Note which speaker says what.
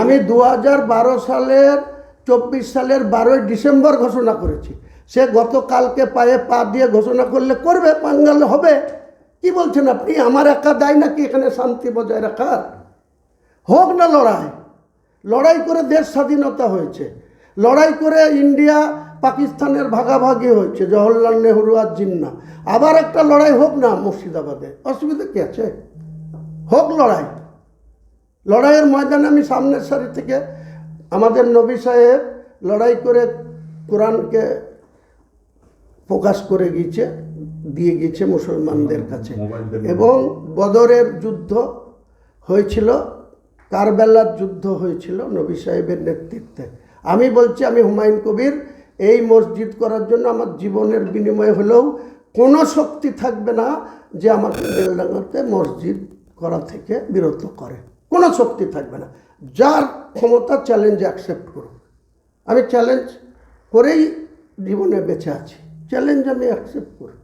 Speaker 1: আমি দু বারো সালের চব্বিশ সালের বারোই ডিসেম্বর ঘোষণা করেছি। সে গতকালকে পায়ে পা দিয়ে ঘোষণা করলে করবে পাঙ্গাল হবে। কি বলছেন আপনি? আমার একা দায় নাকি এখানে শান্তি বজায় রাখার? হোক না লড়াই লড়াই করে দেশ স্বাধীনতা হয়েছে। লড়াই করে ইন্ডিয়া পাকিস্তানের ভাগাভাগি হয়েছে জওহরলাল নেহরু আর জিন্না। আবার একটা লড়াই হোক না মুর্শিদাবাদে। অসুবিধা কি আছে? হোক লড়াই। লড়াইয়ের ময়দানে আমি সামনের সারি থেকে আমাদের নবী সাহেব লড়াই করে কোরআনকে প্রকাশ করে গিয়েছে দিয়ে গিয়েছে মুসলমানদের কাছে। এবং বদরের যুদ্ধ হয়েছিল কারবেলার যুদ্ধ হয়েছিল নবী সাহেবের নেতৃত্বে। আমি বলছি আমি হুমায়ুন কবির এই মসজিদ করার জন্য আমার জীবনের বিনিময় হলেও কোনো শক্তি থাকবে না যে আমাকে বেলডাঙ্গাতে মসজিদ করা থেকে বিরত করে। কোনো শক্তি থাকবে না। যার ক্ষমতা চ্যালেঞ্জ অ্যাকসেপ্ট করুক আমি চ্যালেঞ্জ করেই জীবনে বেঁচে আছি। চ্যালেঞ্জ আমি অ্যাকসেপ্ট করি।